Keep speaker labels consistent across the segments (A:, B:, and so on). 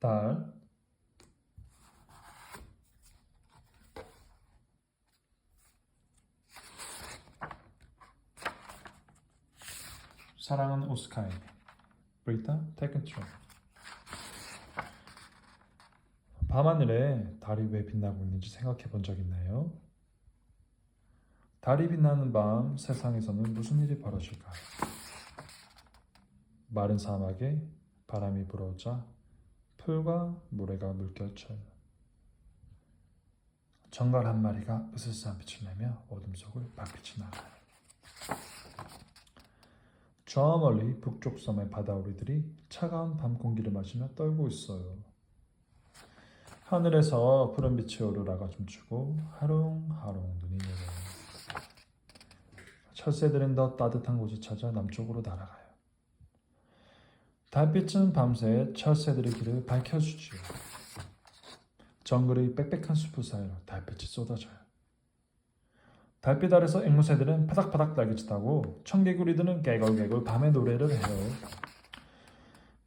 A: 달 사랑은 오스카이 브리타 테크트로 밤하늘에 달이 왜 빛나고 있는지 생각해 본 적 있나요? 달이 빛나는 밤 세상에서는 무슨 일이 벌어질까요? 마른 사막에 바람이 불어오자 풀과 모래가 물결쳐요. 정갈 한 마리가 으스스한 빛을 내며 어둠 속을 박빛이 나가요. 저 멀리 북쪽 섬의 바다오리들이 차가운 밤 공기를 마시며 떨고 있어요. 하늘에서 푸른 빛의 오로라가 춤추고 하롱하롱 눈이 내려요. 철새들은 더 따뜻한 곳을 찾아 남쪽으로 날아가요. 달빛은 밤새 철새들의 길을 밝혀주지요. 정글의 빽빽한 숲을 사이로 달빛이 쏟아져요. 달빛 아래서 앵무새들은 파닥파닥 날개짓하고 청개구리들은 깨걸깨걸 밤의 노래를 해요.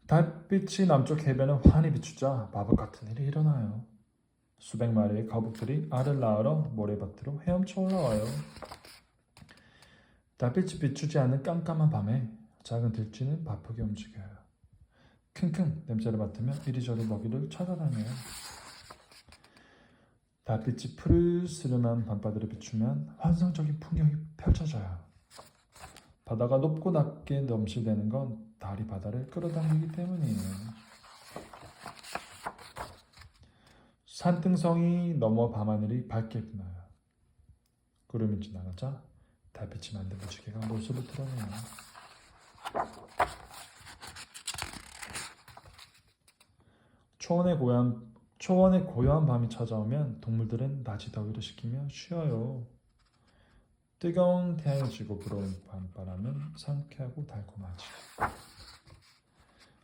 A: 달빛이 남쪽 해변을 환히 비추자 마법 같은 일이 일어나요. 수백 마리의 거북들이 알을 낳으러 모래밭으로 헤엄쳐 올라와요. 달빛이 비추지 않는 깜깜한 밤에 작은 들쥐는 바쁘게 움직여요. 킁킁 냄새를 맡으며 이리저리 먹이를 찾아다녀요. 달빛이 푸르스름한 밤바다를 비추면 환상적인 풍경이 펼쳐져요. 바다가 높고 낮게 넘실대는 건 달이 바다를 끌어당기기 때문이에요. 산등성이 넘어 밤하늘이 밝게 빛나요. 구름이 지나가자 달빛이 만든 무지개가 모습을 드러내요. 초원의 고요한 초원의 고요한 밤이 찾아오면 동물들은 낮이 더위를 식히며 쉬어요. 뜨거운 태양이 지고 불어오는 밤바람은 상쾌하고 달콤하지.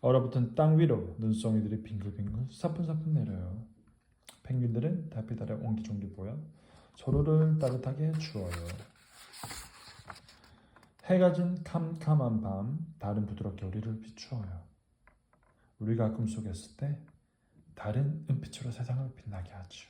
A: 얼어붙은 땅 위로 눈송이들이 빙글빙글 사뿐사뿐 내려요. 펭귄들은 달빛 아래 옹기종기 보여 서로를 따뜻하게 주어요. 해가 진 캄캄한 밤, 달은 부드럽게 우리를 비추어요. 우리가 꿈속에 있을 때 달은 은빛으로 세상을 빛나게 하죠.